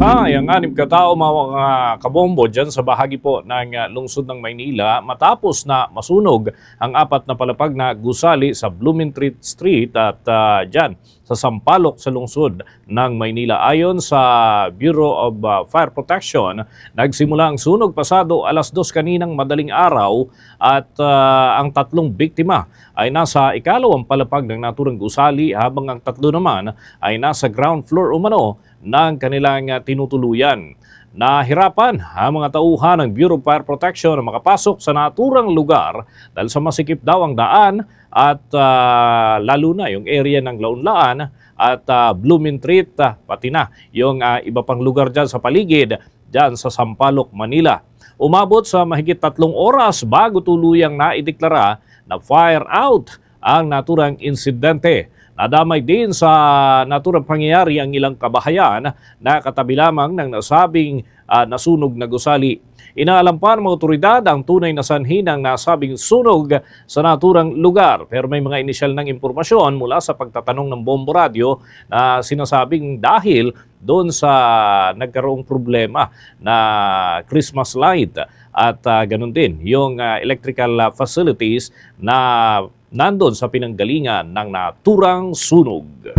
Ay, ang anim katao mga kabombo dyan sa bahagi po ng uh, lungsod ng Maynila matapos na masunog ang apat na palapag na gusali sa Blumentritt Street at uh, dyan sa Sampaloc sa lungsod ng Maynila. Ayon sa Bureau of uh, Fire Protection, nagsimula ang sunog pasado alas dos kaninang madaling araw at uh, ang tatlong biktima ay nasa ikalawang palapag ng naturang gusali habang ang tatlo naman ay nasa ground floor umano ng kanilang uh, tinutuluyan. Nahirapan ang mga tauhan ng Bureau of Fire Protection na makapasok sa naturang lugar dahil sa masikip daw ang daan at ah, lalo na yung area ng Launlaan at uh, ah, pati na yung ah, iba pang lugar dyan sa paligid, dyan sa Sampaloc, Manila. Umabot sa mahigit tatlong oras bago tuluyang naideklara na fire out ang naturang insidente. Nadamay din sa naturang pangyayari ang ilang kabahayan na katabi lamang ng nasabing ah, nasunog na gusali. Inaalam pa ng mga otoridad ang tunay na sanhi ng nasabing sunog sa naturang lugar. Pero may mga inisyal ng impormasyon mula sa pagtatanong ng Bombo Radio na sinasabing dahil doon sa nagkaroong problema na Christmas light at ah, ganun din yung ah, electrical facilities na nandun sa pinanggalingan ng naturang sunog.